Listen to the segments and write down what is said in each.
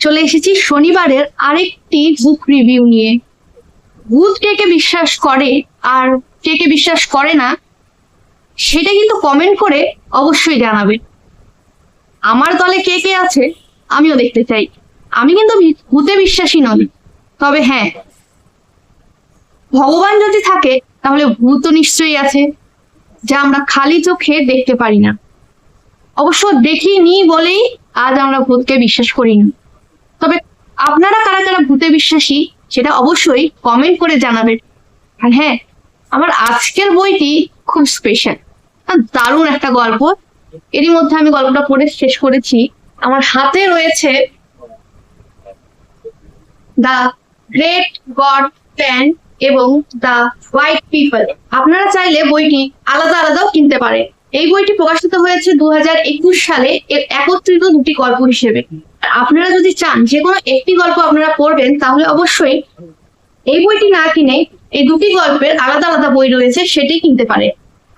চলে এসেছি শনিবারের আরেকটি বুক রিভিউ নিয়ে। ভূত কে বিশ্বাস করে আর কে কে বিশ্বাস করে না, সেটা কিন্তু কমেন্ট করে অবশ্যই জানাবেন। আমার দলে কে কে আছে, আমিও দেখতে চাই। আমি কিন্তু ভূতে বিশ্বাসী নই, তবে হ্যাঁ। ভগবান যদি থাকে, তাহলে ভূত নিশ্চয়ই আছে, যা আমরা খালি চোখে দেখতে পারি না। অবশ্য দেখিনি বলেই আজ আমরা ভূতকে বিশ্বাস করি না। তবে আপনারা কারা কারা ভূতে বিশ্বাসী, সেটা অবশ্যই কমেন্ট করে জানাবেন। আর হ্যাঁ আমার আজকের বইটি খুব স্পেশাল দারুণ একটা গল্প। এরই মধ্যে আমি গল্পটা পড়ে শেষ করেছি। আমার হাতে রয়েছে দ্য গ্রেট গড প্যান এবং দ্য হোয়াইট পিপল আপনারা চাইলে বইটি আলাদা আলাদাও কিনতে পারেন। এই বইটি প্রকাশিত হয়েছে দু সালে, এর একত্রিত দুটি গল্প হিসেবে। আপনারা যদি চান যে কোনো একটি গল্প আপনারা পড়বেন, তাহলে অবশ্যই এই বইটি না কিনে এই দুটি গল্পের আলাদা আলাদা বই রয়েছে, সেটি কিনতে পারে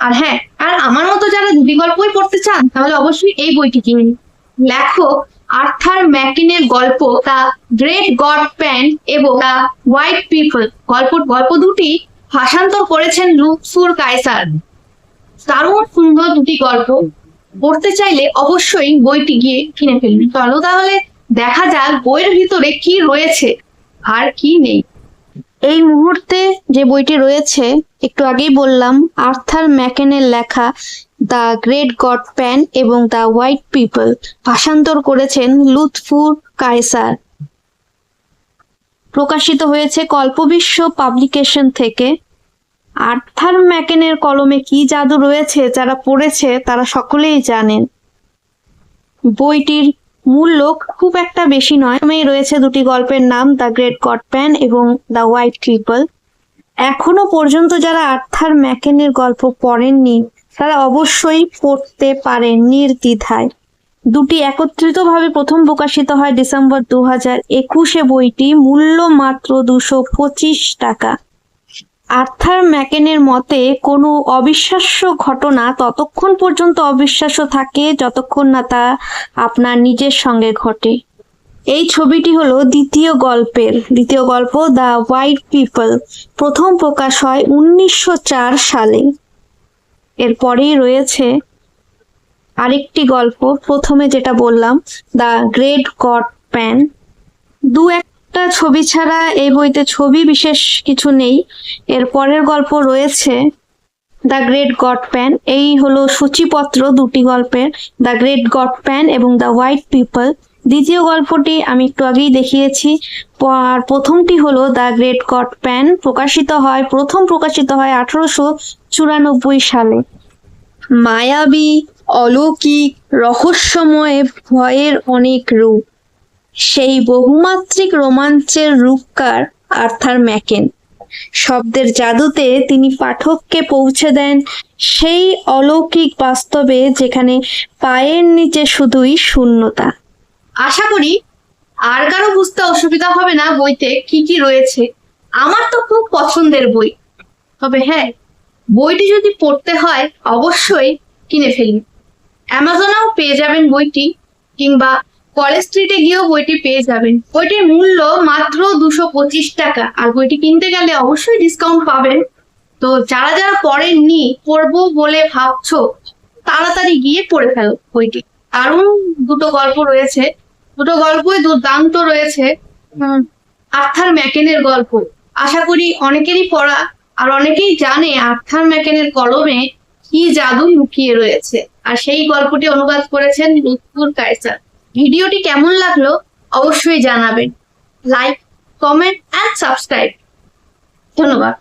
আর হ্যাঁ আর আমার মতো যারা দুটি গল্পই পড়তে চান, তাহলে অবশ্যই এই বইটি কিনুন। লেখক আর্থার ম্যাকিনের গল্প, দ্য গ্রেট গড প্যান এবং দ্য হোয়াইট পিপল গল্প গল্প দুটি ভাষান্তর করেছেন লুকসুর কায়সার। দারুণ সুন্দর দুটি গল্প। পড়তে চাইলে অবশ্যই বইটি গিয়ে কিনে ফেলুন। চলো তাহলে দেখা যাক বইয়ের ভিতরে কি রয়েছে আর কি নেই। এই মুহূর্তে যে বইটি রয়েছে, একটু আগেই বললাম, আর্থার ম্যাকেনের লেখা দ্য গ্রেট গড প্যান এবং দ্য হোয়াইট পিপল ভাষান্তর করেছেন লুৎফুর কায়সার। প্রকাশিত হয়েছে কল্পবিশ্ব পাবলিকেশন থেকে। আর্থার ম্যাকেনের কলমে কি জাদু রয়েছে যারা পড়েছে তারা সকলেই জানেন। বইটির মূল্য খুব একটা বেশি নয়। রয়েছে দুটি গল্পের নাম, দ্য গ্রেট গড প্যান এবং দ্য হোয়াইট ট্রিপল এখনও পর্যন্ত যারা আর্থার ম্যাকেনের গল্প পড়েননি, তারা অবশ্যই পড়তে পারেন নির্দ্বিধায়। দুটি একত্রিতভাবে প্রথম প্রকাশিত হয় ডিসেম্বর দু হাজার একুশে বইটি মূল্য মাত্র দুশো পঁচিশ টাকা। আর্থার ম্যাকেনের মতে, কোনো অবিশ্বাস্য ঘটনা ততক্ষণ পর্যন্ত অবিশ্বাস্য থাকে যতক্ষণ না তা আপনার নিজের সঙ্গে ঘটে। এই ছবিটি হলো দ্বিতীয় গল্পের। দ্বিতীয় গল্প, দ্য হোয়াইট পিপল। প্রথম প্রকাশ হয় উনিশশো চার সালে। এরপরেই রয়েছে আরেকটি গল্প। প্রথমে যেটা বললাম, দ্য গ্রেট গড প্যান। দু একটা ছবি ছাড়া এই বইতে ছবি বিশেষ কিছু নেই। এর পরের গল্প রয়েছে, দ্য গ্রেট গড প্যান এই হলো সূচিপত্র দুটি গল্পের, দ্য গ্রেট গড প্যান এবং দ্য হোয়াইট পিপল দ্বিতীয় গল্পটি আমি একটু আগেই দেখিয়েছি। আর প্রথমটি হলো, দ্য গ্রেট গড প্যান প্রকাশিত হয়, প্রথম প্রকাশিত হয় আঠারোশো চুরানব্বই সালে। মায়াবী, অলৌকিক, রহস্যময়, ভয়ের অনেক রূপ। সেই বহুমাত্রিক রোমাঞ্চের রূপকার আর্থার ম্যাকেন। শব্দের জাদুতে তিনি পাঠককে পৌঁছে দেন সেই অলৌকিক বাস্তবে যেখানে পায়ের নিচে শুধুই শূন্যতা। আশা করি আর কারও বুঝতে অসুবিধা হবে না বইতে কি কি রয়েছে। আমার তো খুব পছন্দের বই। তবে হ্যাঁ বইটি যদি পড়তে হয় অবশ্যই কিনে ফেলুন অ্যামাজনেও পেয়ে যাবেন বইটি কিংবা কলেজ স্ট্রিটে গিয়েও বইটি পেয়ে যাবেন। বইটির মূল্য মাত্র দুশো পঁচিশ টাকা। আর বইটি কিনতে গেলে অবশ্যই ডিসকাউন্ট পাবেন। তো যারা যারা পড়েননি, পড়ব বলে ভাবছ, তাড়াতাড়ি গিয়ে পড়ে ফেলো বইটি। দারুণ দুটো গল্প রয়েছে। দুটো গল্পই দুর্দান্ত রয়েছে। আর্থার ম্যাকেনের গল্প। আশা করি অনেকেরই পড়া, আর অনেকেই জানে আর্থার ম্যাকেনের কলমে কি জাদু লুকিয়ে রয়েছে। আর সেই গল্পটি অনুবাদ করেছেন লুৎফুর কায়সার। ভিডিওটি কেমন লাগল অবশ্যই জানাবেন। লাইক কমেন্ট অ্যান্ড সাবস্ক্রাইব ধন্যবাদ।